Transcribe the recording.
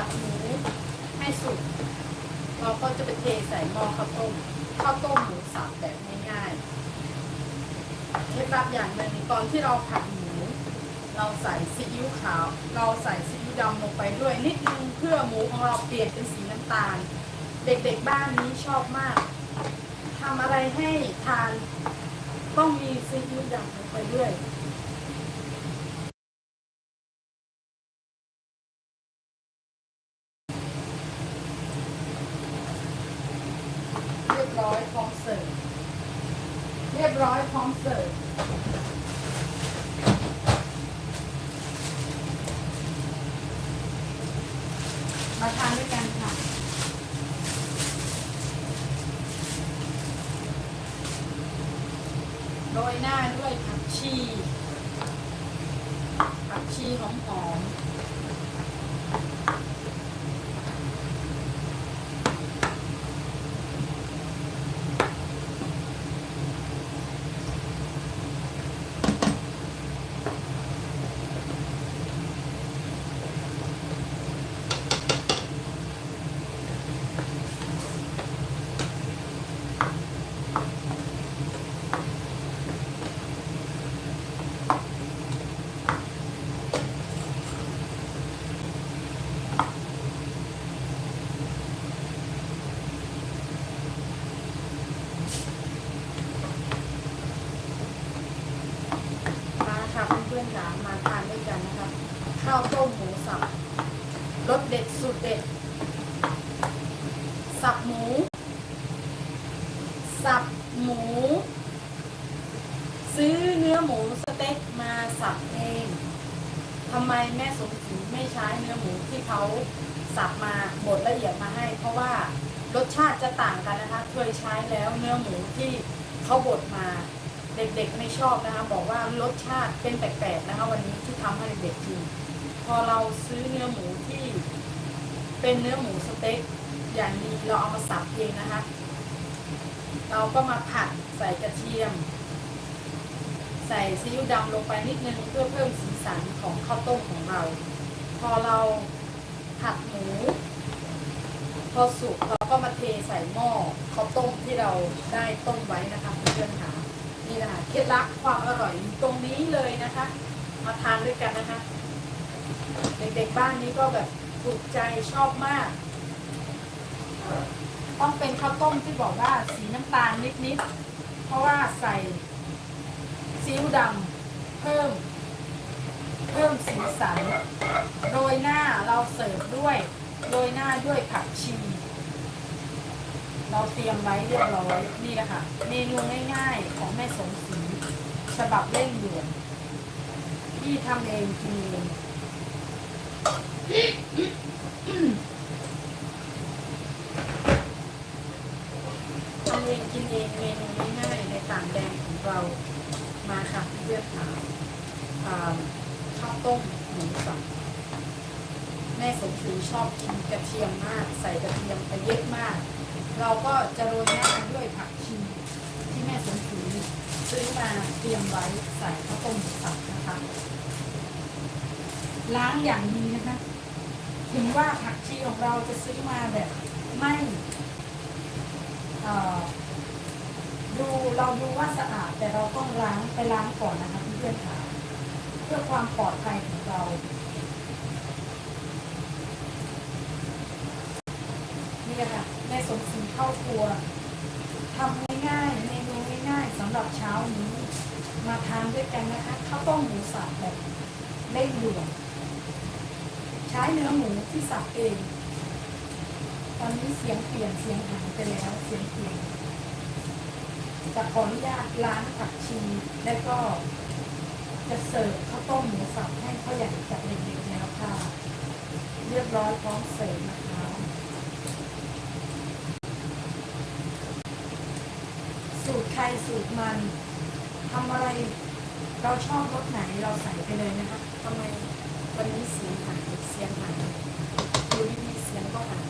ัดหมูให้สุกเราก็จะไปเทใส่หม้อข้าวต้มข้าวต้มหมูสับแบบง่ายๆเคล็ดลับอย่างหนึ่งตอนที่เราผัดหมู เราใส่ซีอิ๊วขาว เราใส่ซีอิ๊วดำลงไปด้วยนิดนึงเพื่อหมูของเราเปลี่ยนเป็นสีน้ำตาล เด็กๆบ้านนี้ชอบมากทำอะไรให้ทานต้องมีซีอิ๊วดำลงไปด้วย เรียบ ร้อยพร้อมเสิร์ฟเรียบร้อยพร้อมเสิร์ฟมาทานด้วยกันค่ะโรยหน้าด้วยผักชีผักชีหอมๆ มาค่ะเพื่อนๆจ๋ามาทานด้วยกันนะคะ ข้าวต้มหมูสับรสเด็ดสุดเด็ด สับหมู สับหมู ซื้อเนื้อหมูสเต็กมาสับเองทำไมแม่สมศรีไม่ใช้เนื้อหมูที่เขาสับมาบดละเอียดมาให้ เพราะว่ารสชาติจะต่างกันนะคะเคยใช้แล้วเนื้อหมูที่เขาบดมาเด็กๆไม่ชอบนะคะ บอกว่ารสชาติเป็นแปลกๆนะคะ วันนี้ที่ทำให้เด็กๆกิน อเราซื้อเนื้อหมูที่เป็นเนื้อหมูสเต็กอย่างดีเราเอามาสับเองนะคะ เราก็มาผัดใส่กระเทียม ใส่ซีอิ๊วดำลงไปนิดนึงเพื่อเพิ่มสีสันของข้าวต้มของเรา พอเราผัดหมู พอสุกเราก็มาเทใส่หม้อข้าวต้มที่เราได้ต้มไว้นะคะเพื่อนๆค่ะนี่นะคะเคล็ดลับความอร่อยตรงนี้เลยนะคะ มาทานด้วยกันนะคะ เด็กๆบ้านนี้ก็แบบถูกใจชอบมาก ต้องเป็นข้าวต้มที่บอกว่าสีน้ำตาลนิดๆ เพราะว่าใส่ซีอิ๊วดำเพิ่ม เพิ่มสีสันโรยหน้าเราเสิร์ฟด้วยโรยหน้าด้วยผักชี เราเตรียมไว้เรียบร้อยนี่แหละค่ะ เมนูง่ายๆ ของแม่สมศรีฉบับเร่งด่วนที่ทำเองกินเอง ทำเองกินเองเมนูง่ายๆในต่างแดนของ เรามาค่ะเพื่อนๆค่ะอ่าข้าวต้มหมูสับแม่สมศรีชอบกินกระเทียมมาก ใส่กระเทียมไปเยอะมาก เราก็จะโรยหน้าด้วยผักชีที่แม่สมศรีซื้อมาเตรียมไว้ใส่ข้าวต้มหมูสับนะคะ ล้างอย่างดีนะคะ ถึงว่าผักชีของเราจะซื้อมาแบบไม่เอ่อ เราดูว่าสะอาดแต่เราต้องล้างไปล้างก่อนนะคะเพื่อนๆค่ะเพื่อความปลอดภัยของเรา นี่แหละค่ะแม่สมศรีเข้าครัวทำง่ายๆเมนูง่ายๆสำหรับเช้านี้มาทานด้วยกันนะคะข้าวต้มหมูสับแบบเร่งด่วนใช้เนื้อหมูที่สับเอง ตอนนี้เสียงเปลี่ยนเสียงหายไปแล้วเสียงเปลี่ยน จะขออนุญาตล้างผักชีแล้วก็จะเสิร์ฟข้าวต้มหมูสับให้เขาใหญ่กับเด็กๆแล้วค่ะ เรียบร้อยพร้อมเสิร์ฟนะคะสูตรใครสูตรมันทำอะไรเราชอบรสไหนเราใส่ไปเลยนะคะทำไมวันนี้สีหายเสียงหายดูดีๆเสียงก็หาย